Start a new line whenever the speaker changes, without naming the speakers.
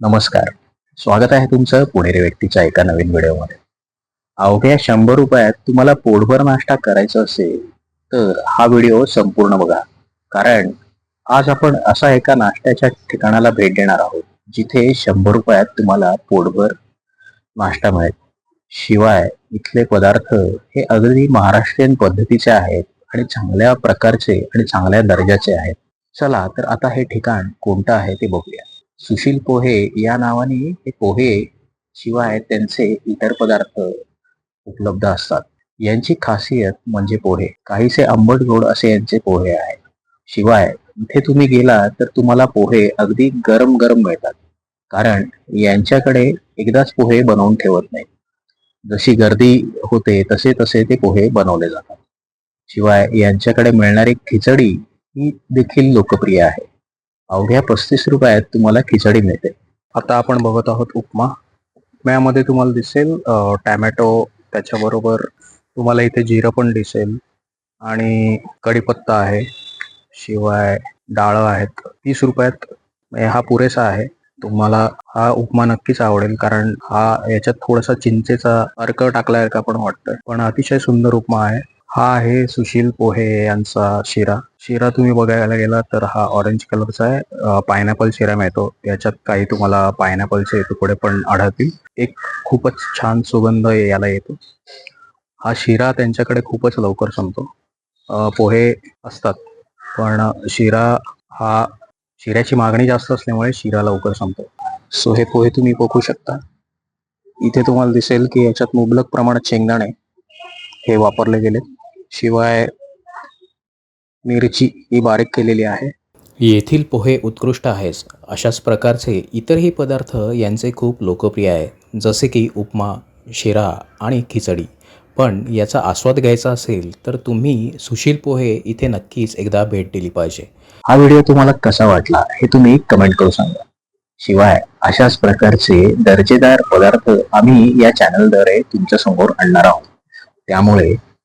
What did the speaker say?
नमस्कार. स्वागत आहे तुमचं पुणेरी व्यक्तीच्या एका नवीन व्हिडिओमध्ये. अवघ्या शंभर रुपयात तुम्हाला पोटभर नाश्ता करायचा असेल तर हा व्हिडिओ संपूर्ण बघा. कारण आज आपण असा एका नाश्त्याच्या ठिकाणाला भेट देणार आहोत जिथे शंभर रुपयात तुम्हाला पोटभर नाश्ता मिळेल. शिवाय इथले पदार्थ हे अगदी महाराष्ट्रीयन पद्धतीचे आहेत आणि चांगल्या प्रकारचे आणि चांगल्या दर्जाचे आहेत. चला तर आता हे ठिकाण कोणतं आहे ते बघूया. सुशील पोहे या नावाने हे पोहे शिवाय त्यांचे इतर पदार्थ उपलब्ध असतात. यांची खासियत म्हणजे पोहे. काहीसे आंबट गोड असे यांचे पोहे आहेत. शिवाय इथे तुम्ही गेला तर तुम्हाला पोहे अगदी गरम गरम मिळतात. कारण यांच्याकडे एकदाच पोहे बनवून ठेवत नाही जशी गर्दी होते तसे तसे ते पोहे बनवले जातात. शिवाय यांच्याकडे मिळणारी खिचडी ही देखील लोकप्रिय आहे. अवघ्या पस्तीस रुपयात तुम्हाला खिचडी मिळते. आता आपण बघत आहोत उपमा. उपम्यामध्ये तुम्हाला दिसेल टॅमॅटो त्याच्याबरोबर तुम्हाला इथे जिरं पण दिसेल आणि कढीपत्ता आहे शिवाय डाळं आहेत. तीस रुपयात हा पुरेसा आहे. तुम्हाला हा उपमा नक्कीच आवडेल कारण हा याच्यात थोडासा चिंचेचा अर्क टाकल्यासारखा पण वाटतं पण अतिशय सुंदर उपमा आहे. हा आहे सुशील पोहे यांचा शिरा. शिरा तुम्ही बघायला गेला तर हा ऑरेंज कलरचा आहे. पायनॅपल शिरा मिळतो. याच्यात काही तुम्हाला पायनॅपलचे तुकडे पण आढळतील. एक खूपच छान सुगंध याला येतो. हा शिरा त्यांच्याकडे खूपच लवकर संपतो. पोहे असतात. पण शिरा हा शिऱ्याची मागणी जास्त असल्यामुळे शिरा लवकर संपतो. सो हे पोहे तुम्ही बघू शकता. इथे तुम्हाला दिसेल की याच्यात मुबलक प्रमाणात शेंगदाणे हे वापरले गेले शिवाय मिरची ही बारीक केलेली आहे.
येथील पोहे उत्कृष्ट आहेच अशाच प्रकारचे इतरही पदार्थ यांचे खूप लोकप्रिय आहे जसे की उपमा शिरा आणि खिचडी. पण याचा आस्वाद घ्यायचा असेल तर तुम्ही सुशील पोहे इथे नक्कीच एकदा भेट दिली पाहिजे.
हा व्हिडिओ तुम्हाला कसा वाटला हे तुम्ही कमेंट करून सांगा. शिवाय अशाच प्रकारचे दर्जेदार पदार्थ आम्ही या चॅनलद्वारे तुमच्यासमोर आणणार आहोत. त्यामुळे